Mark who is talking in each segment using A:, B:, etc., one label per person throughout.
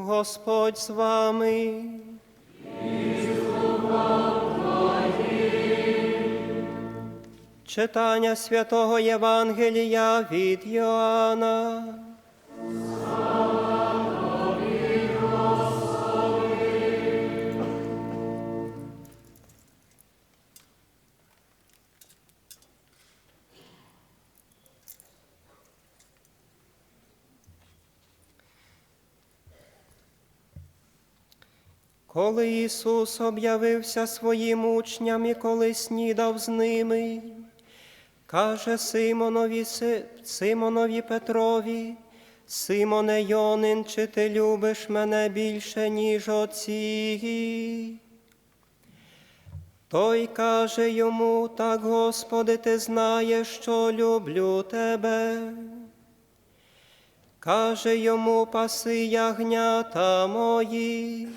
A: Господь з вами. Читання святого Євангелія від Йоанна. Коли Ісус об'явився своїм учням і коли снідав з ними, каже Симонові, Симонові Петрові, Симоне Йонин, чи ти любиш мене більше, ніж оці? Той каже йому, так, Господи, ти знаєш, що люблю тебе. Каже йому, паси ягнята мої.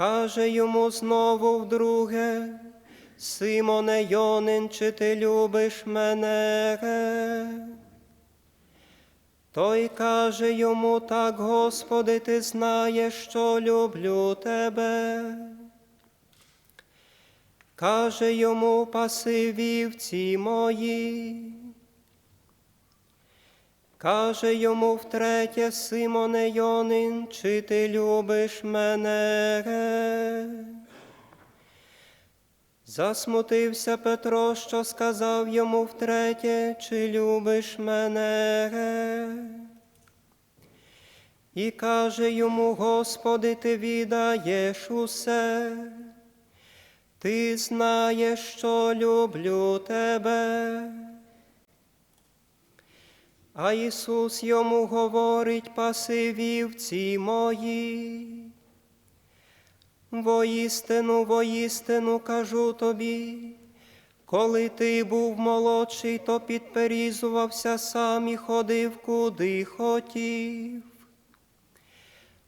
A: Каже йому знову вдруге, Симоне Йонин, чи ти любиш мене? Той каже йому, так, Господи, ти знаєш, що люблю тебе. Каже йому, паси вівці мої. Каже йому втретє, Симоне Йонин, чи ти любиш мене? Засмутився Петро, що сказав йому втретє, чи любиш мене? І каже йому, Господи, ти відаєш усе, ти знаєш, що люблю тебе. А Ісус йому говорить, паси вівці мої. Воістину, воістину кажу тобі, коли ти був молодший, то підперізувався сам і ходив куди хотів.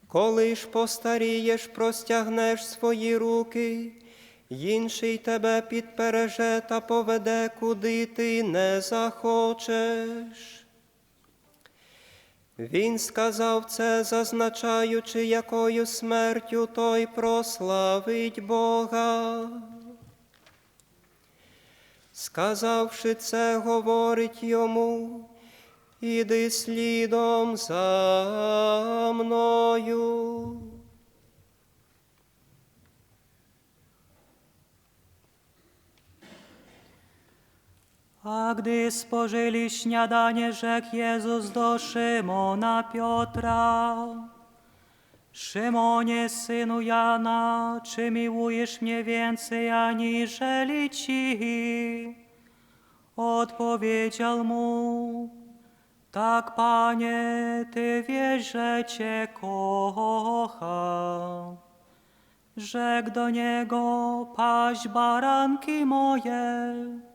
A: Коли ж постарієш, простягнеш свої руки, інший тебе підпереже та поведе, куди ти не захочеш. Він сказав це, зазначаючи, якою смертю той прославить Бога. Сказавши це, говорить йому, іди слідом за мною.
B: A gdy spożyli śniadanie, rzekł Jezus do Szymona Piotra. Szymonie, synu Jana, czy miłujesz mnie więcej aniżeli ci? Odpowiedział mu, tak, Panie, Ty wiesz, że Cię kocham. Rzekł do niego, paść baranki moje.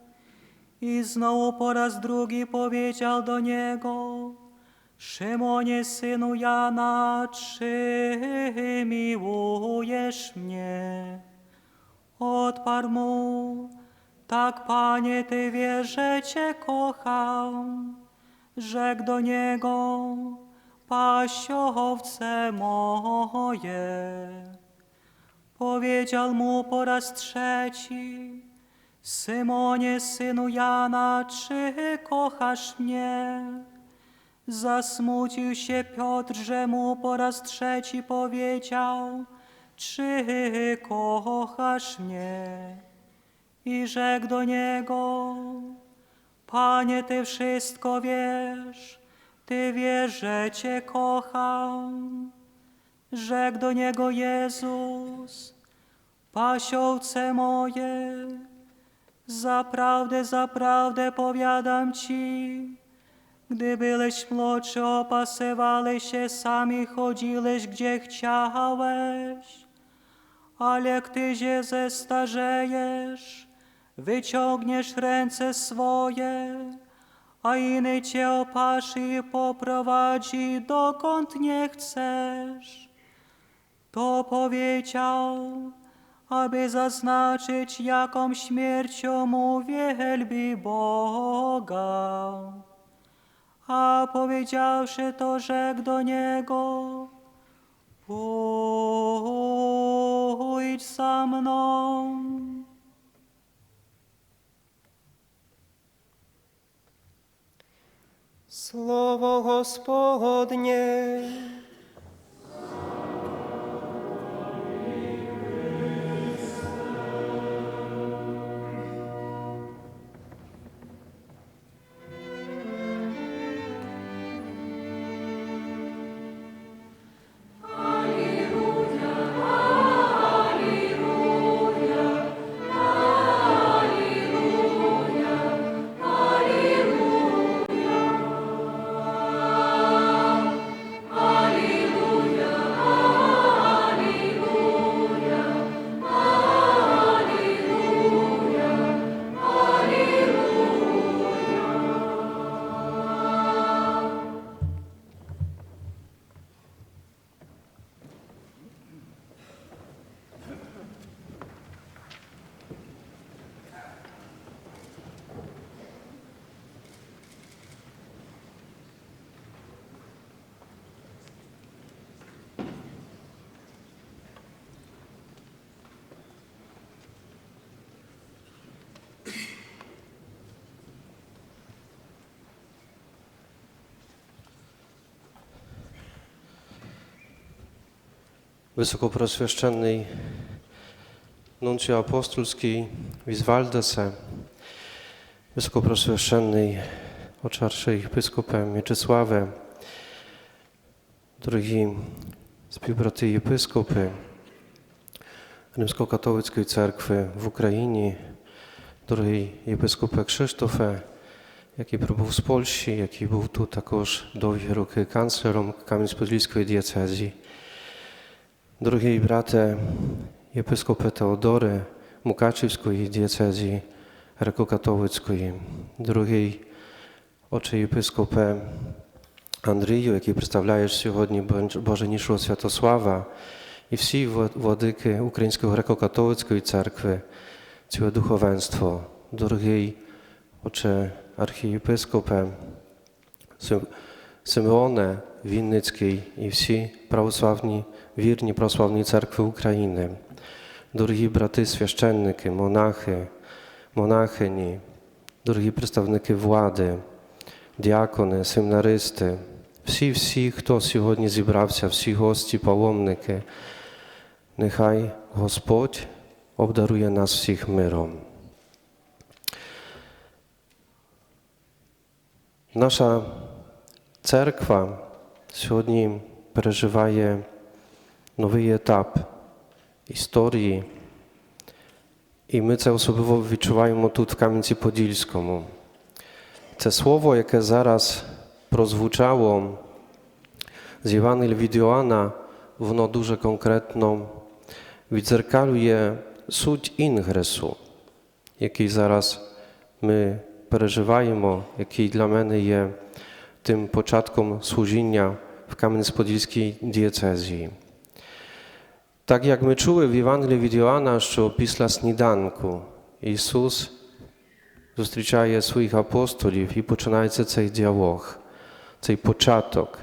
B: I znowu po raz drugi powiedział do niego, Szymonie, synu Jana, czy miłujesz mnie? Odparł mu, tak, Panie, Ty wiesz, że Cię kocham. Rzekł do niego, paś owce moje. Powiedział mu po raz trzeci, Symonie, synu Jana, czy kochasz mnie? Zasmucił się Piotr, że mu po raz trzeci powiedział, czy kochasz mnie? I rzekł do niego, Panie, Ty wszystko wiesz, Ty wiesz, że Cię kocham. Rzekł do niego Jezus, pasiowce moje, Zaprawdę, zaprawdę powiadam Ci, gdy byłeś młodszy, opasywałeś się sami, chodziłeś gdzie chciałeś, ale jak Ty się zestarzejesz, wyciągniesz ręce swoje, a inny Cię opaszy i poprowadzi dokąd nie chcesz. To powiedział, aby zaznaczyć, jaką śmiercią mu wielbi Boga. A powiedziawszy to, rzekł do niego, pójdź za mną.
A: Słowo Gospodnie.
C: wysokoprosweszczennej nuncji apostolskiej Wiswaldese, wysokoprosweszczennej oczarszej episkopę Mieczysławę, drugi spiłbraty i episkopy rzymskokatolickiej cerkwy w Ukrainie, drugiej episkopę Krzysztofę, jaki próbował z Polski, jaki był tu także dość roku kanclerzem Kamień Spodzielskiej Diecezji drugi bratę episkopę Teodory Mukaczewskiej diecezji rekokatowickiej, drugi oczy episkopę Andryju, jaki przedstawiasz сьогодні Boże Niszło Światosława i wsi władyki ukraińskiego rekokatowickiej cerkwy, całe duchowieństwo, drugi oczy archiepiskopę Симеоне Вінницький і всі православні, вірні православні церкви України, дорогі брати священники, монахи, монахині, дорогі представники влади, діакони, семінаристи, всі, всі, хто сьогодні зібрався, всі гості, паломники, нехай Господь обдарує нас всіх миром. Наша Церква сьогодні переживає новий етап історії, і ми це особливо відчуваємо тут, в Кам'янці Подільському. Це слово, яке зараз прозвучало з Євангель від Йоанна, воно дуже конкретно відзеркалює суть інгресу, який зараз ми переживаємо, який для мене є tym początkom służenia w kamiennospodzielskiej diecezji. Tak jak my czuły w Ewangelii Widioana, że opisła snidanku, Jezus zostrzyczaje swoich apostolów i zaczyna się ten dialog, ten początek.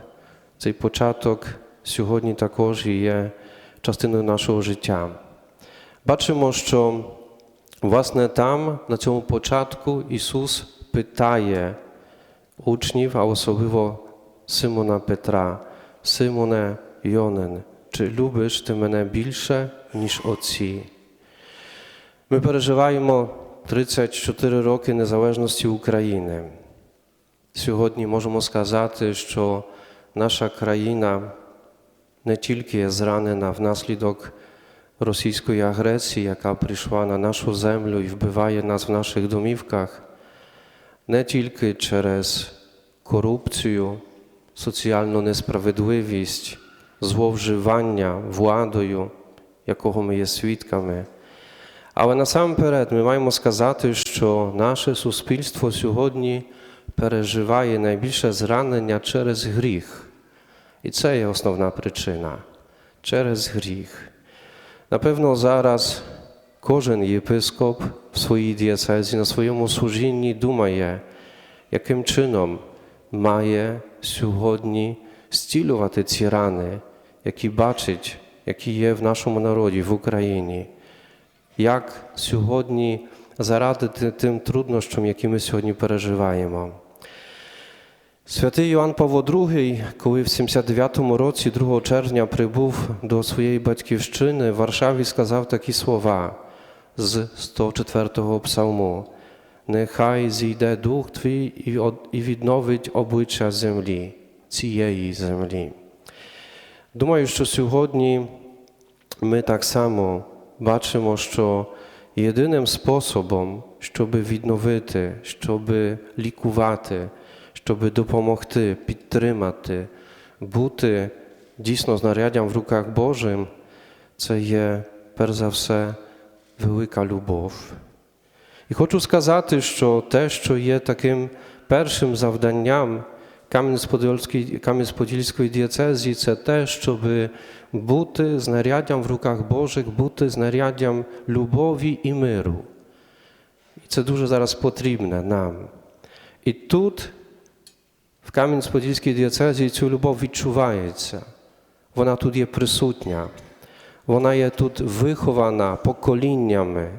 C: Ten początek dzisiaj także jest częścią naszego życia. Baczymy, że właśnie tam, na tym początku, Jezus pytaje, uczniów, a osobowo Symona Petra. Symone Jonen, czy lubisz ty mnie більше, niż отці? Ми переживаємо 34 роки незалежності України. Сьогодні можемо сказати, що наша країна не тільки є зранена внаслідок російської агресії, яка прийшла на нашу землю і вбиває нас в наших домівках. Не тільки через корупцію, соціальну несправедливість, зловживання владою, якого ми є свідками. Але насамперед ми маємо сказати, що наше суспільство сьогодні переживає найбільше зранення через гріх. І це є основна причина через гріх. Напевно, зараз кожен єпископ в своїй дієцезі на своєму служінні думає, яким чином має сьогодні зцілювати ці рани, які бачить, які є в нашому народі, в Україні. Як сьогодні зарадити тим труднощам, які ми сьогодні переживаємо. Святий Йоанн Павло II, коли в 79-му році, 2 червня, прибув до своєї батьківщини, в Варшаві сказав такі слова z 104 psalmu. Нехай зійде дух твій і відновить обличчя землі, цієї землі. Думаю, що сьогодні ми так само бачимо, що єдиним способом, щоб відновити, щоб лікувати, щоб допомогти, підтримати, бути дійсно знаряддям в руках Божим, це є перш за все wyłyka lubow. I chcę wskazać, że też, co jest takim pierwszym zadaniem Kamień-Spodzielskiej diecezji, to też, żeby buty z nariadiem w rękach Bożych, buty z nariadiem lubowi i myru. I to dużo zaraz potrzebne nam. I tut w Kamień-Spodzielskiej diecezji tę lubow odczuwa się. Ona tu jest obecna. Вона є тут вихована поколіннями.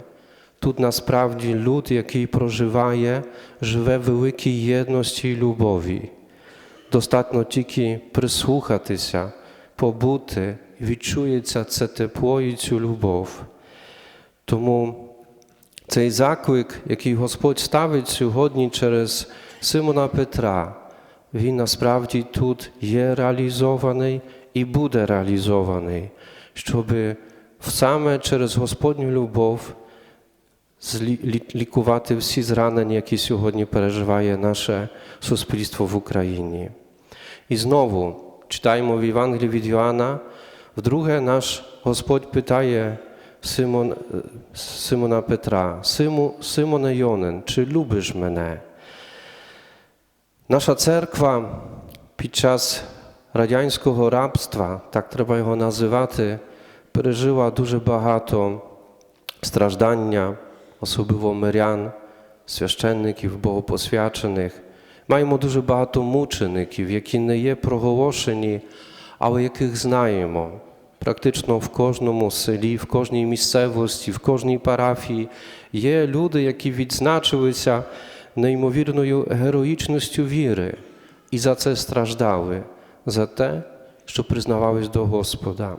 C: Тут насправді люд, який проживає, живе в великій єдності і любові. Достатньо тільки прислухатися, побути, відчується це тепло і цю любов. Тому цей заклик, який Господь ставить сьогодні через Симона Петра, він насправді тут є реалізований і буде реалізований, щоб саме через Господню любов лікувати всі зранення, які сьогодні переживає наше суспільство в Україні. І знову читаємо в Євангелії від Йоанна, вдруге наш Господь питає Симон, Симона Петра, Симу, Симоне Йонен, чи любиш мене? Nasza cerkwa podczas радянського рабства, так треба його називати, пережила дуже багато страждання, особливо мирян, священників, богопосвячених. Маємо дуже багато мучеників, які не є проголошені, але яких знаємо. Практично в кожному селі, в кожній місцевості, в кожній парафії є люди, які відзначилися неймовірною героїчністю віри і за це страждали, за те, що признавались до Господа.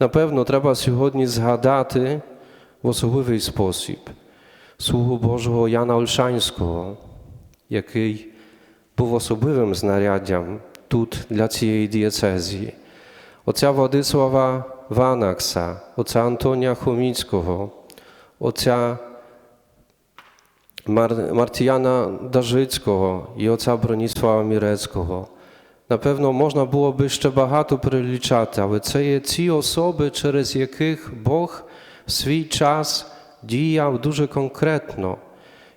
C: Напевно, треба сьогодні згадати в особливий спосіб слугу Божого Яна Ольшанського, який був особливим знаряддям тут для цієї дієцезії, отця Владислава Ванакса, отця Антонія Хоміцького, отця Мартіяна Дажицького і отця Бронісława Мірецького. Напевно, можна було би ще багато перелічати, але це є ці особи, через яких Бог в свій час діяв дуже конкретно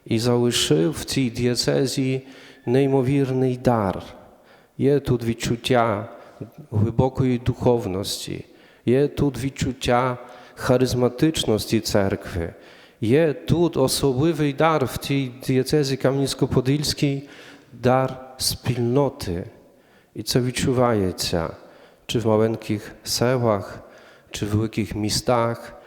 C: і залишив в цій дієцезії неймовірний дар. Є тут відчуття глибокої духовності, є тут відчуття харизматичності церкви, є тут особливий дар в цій дієцезі Кам'янсько-Подільській дар спільноти. i co wyczuwajecie, czy w małych sełach, czy w wielkich miastach,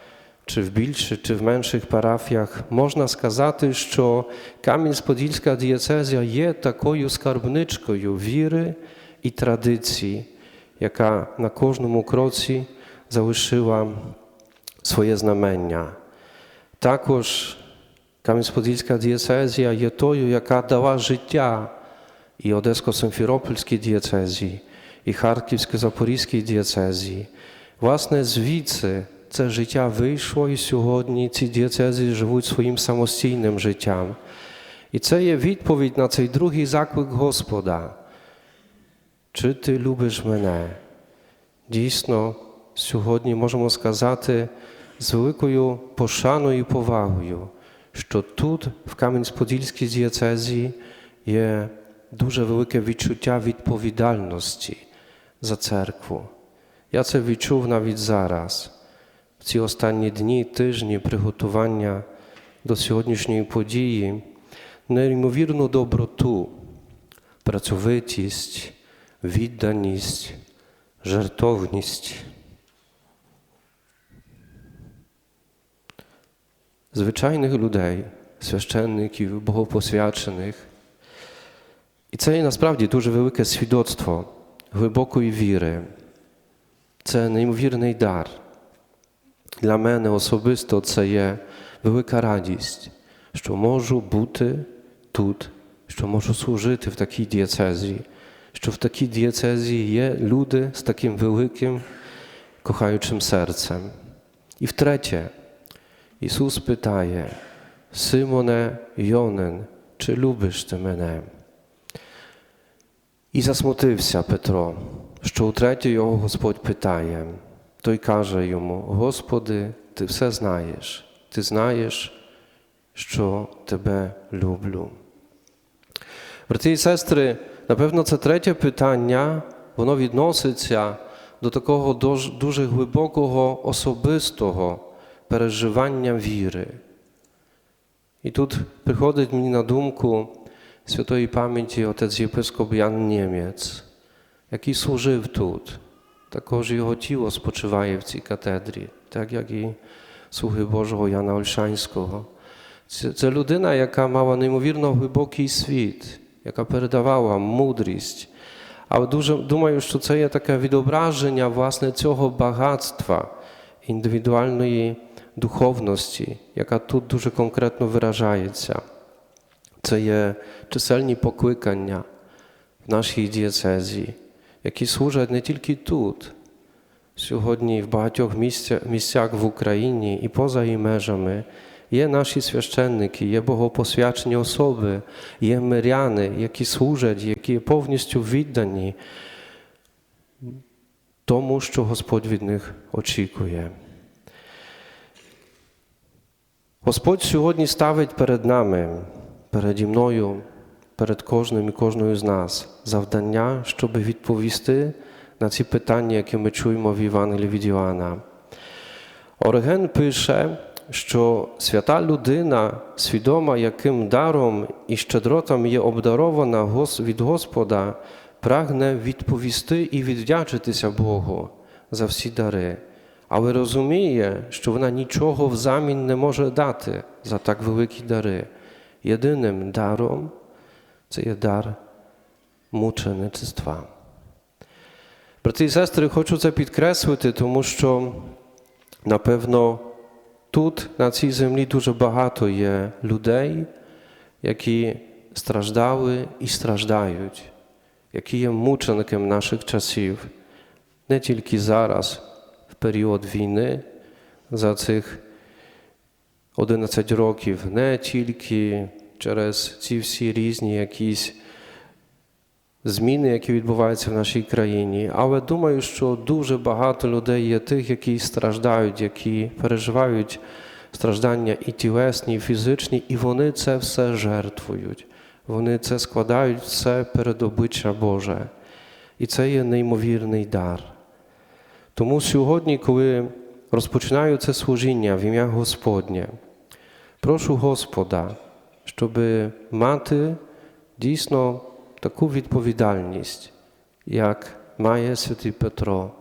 C: czy w bilczy, czy w mniejszych parafiach, można skazać, że Kamieńsk-Podilska diecezja jest taką skarbniczką wiry i tradycji, jaka na każdym kroku zauważyła swoje znamienia. Także Kamieńsk-Podilska diecezja jest tą, jaka dała życia i Odesko-Symfiropolskiej diecezji, i Charkiwsko-Zaporyjskiej diecezji. Własne z wicy życia wyszło i сьогодні ці diecezji żyją swoim samostyjnym życiem. I to jest odpowiedź na ten drugi zakłyk Gospoda. Czy Ty lubisz mnie? Dzisno, сьогодні możemy сказати z wielką poszaną i powagą, że tutaj, w Kamień-Spodzielskiej diecezji, jest дуже велике відчуття відповідальності за церкву. Я це відчув навіть зараз, в ці останні дні, тижні приготування до сьогоднішньої події, неймовірну доброту, працьовитість, відданість, жертовність. Звичайних людей, священників, богопосвячених. І це є насправді дуже велике свідоцтво глибокої віри. Це неймовірний дар. Для мене особисто це є велика радість, що можу бути тут, що можу служити в такій дієцезії, що в такій дієцезії є люди з таким великим кохаючим серцем. І втретє, Ісус питає, Симоне Йонен, чи любиш ти мене? І засмутився Петро, що утретє його Господь питає. Той каже йому: Господи, ти все знаєш, ти знаєш, що тебе люблю. Брати і сестри, напевно, це третє питання, воно відноситься до такого дуже, глибокого особистого переживання віри. І тут приходить мені на думку Świętej Pamięci o Otec Jepiskop Jan Niemiec, jaki służył tu, także jego ciało spoczywa w tej katedrze, tak jak i Słuchy Bożego Jana Olszańskiego. To ludyna, jaka miała niemowierno głęboki świat, jaka передавała mądrość, a myślę, że to jest takie wyobrażenie właśnie tego bogactwa indywidualnej duchowności, jaka tu dużo konkretno wyrażająca się. Це є чисельні покликання в нашій дієцезії, які служать не тільки тут, сьогодні в багатьох місцях, в Україні і поза її межами. Є наші священники, є богопосвячені особи, є миряни, які служать, які повністю віддані тому, що Господь від них очікує. Господь сьогодні ставить перед нами, переді мною, перед кожним і кожною з нас завдання, щоб відповісти на ці питання, які ми чуємо в Євангелії від Іоанна. Ориген пише, що свята людина, свідома, яким даром і щедротом є обдарована від Господа, прагне відповісти і віддячитися Богу за всі дари, але розуміє, що вона нічого взамін не може дати за так великі дари. jedynym darom, co jest dar muczennictwa. Bracia i siostry, chcę to podkreślić, ponieważ na pewno tutaj, na tej ziemi, dużo bardzo jest ludzi, którzy strażdały i strażdają, jaki jest muczenkiem naszych czasów, nie tylko zaraz, w period wojny, za tych 11 roków, nie tylko через ці всі різні якісь зміни, які відбуваються в нашій країні. Але думаю, що дуже багато людей є тих, які страждають, які переживають страждання і тілесні, і фізичні, і вони це все жертвують. Вони це складають все перед обличчя Боже. І це є неймовірний дар. Тому сьогодні, коли розпочинаю це служіння в ім'я Господнє, прошу Господа, щоб мати дійсно таку відповідальність, як має святий Петро,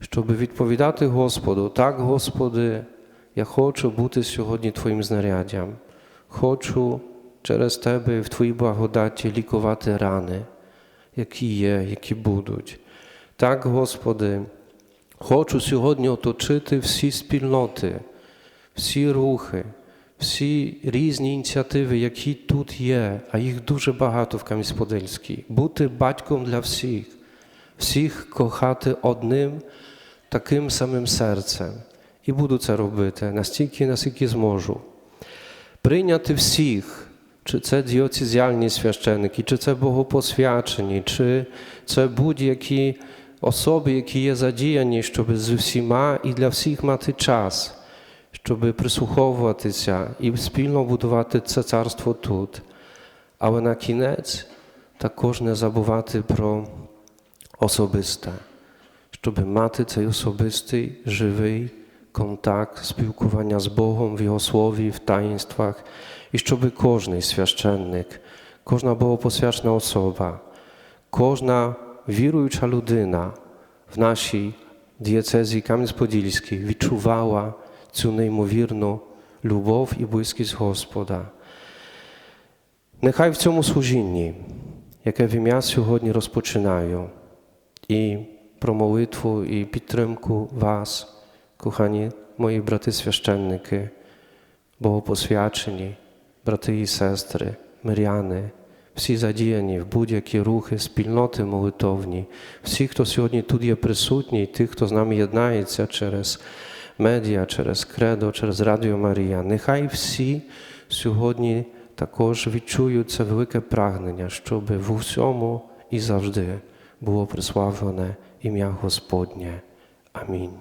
C: щоб відповідати Господу, так, Господи, я хочу бути сьогодні Твоїм знаряддям, хочу через Тебе в Твоїй благодаті лікувати рани, які є, які будуть. Так, Господи, хочу сьогодні оточити всі спільноти, всі рухи всі різні ініціативи, які тут є, а їх дуже багато в Кам'янськ-Подільській, бути батьком для всіх, всіх кохати одним таким самим серцем. І буду це робити настільки, наскільки зможу. Прийняти всіх, чи це діоцезіальні священики, чи це богопосвячені, чи це будь-які особи, які є задіяні, щоб з усіма і для всіх мати час щоб прислуховуватися і спільно будувати це царство тут. Але на кінець також не забувати про особисте, щоб мати цей особистий живий kontakt, spilkowania z Bogiem w Jego Słowie, w taństwach i żeby każdy świadczennik, każda bogoposwiaczna osoba, każda wirująca ludyna w naszej diecezji Kamiec-Podzielskiej wyczuwała цю неймовірну любов і близькість Господа. Нехай в цьому служінні, яке в ім'я сьогодні розпочинаю, і про молитву, і підтримку вас, кохані мої брати священники, богопосвячені, брати і сестри, миряни, всі задіяні в будь-які рухи, спільноти молитовні, всі, хто сьогодні тут є присутні, і тих, хто з нами єднається через медіа, через кредо, через Радіо Марія. Нехай всі сьогодні також відчують це велике прагнення, щоб в усьому і завжди було прославлене ім'я Господнє. Амінь.